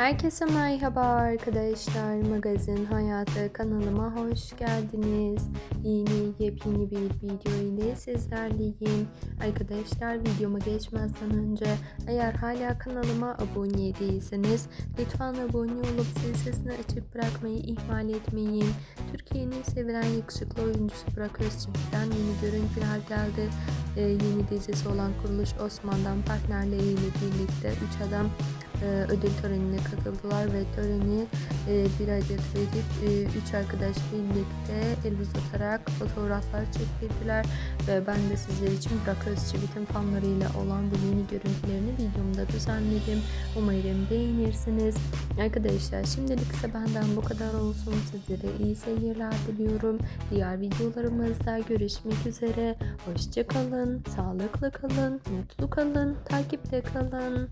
Herkese merhaba arkadaşlar. Magazin Hayatı kanalıma hoş geldiniz. Yeni yepyeni bir video ile sizlerleyim. Arkadaşlar videoma geçmezden önce eğer hala kanalıma abone değilseniz lütfen abone olup zil sesini açık bırakmayı ihmal etmeyin. Türkiye'nin sevilen yakışıklı oyuncusu Burak Özçivit'ten yeni görüntüler geldi. Ee, yeni dizisi olan Kuruluş Osman'dan partnerleriyle birlikte 3 adam ödül törenine katıldılar ve töreni e, bir adet verip e, üç arkadaş birlikte el uzatarak fotoğraflar çektirdiler ve ben de sizler için Burak Özçivit'in fanlarıyla olan bu yeni görüntülerini videomda düzenledim. Umarım beğenirsiniz. Arkadaşlar şimdilik ise benden bu kadar olsun. Sizlere iyi seyirler diliyorum. Diğer videolarımızda görüşmek üzere. Hoşçakalın, sağlıklı kalın, mutlu kalın, takipte kalın.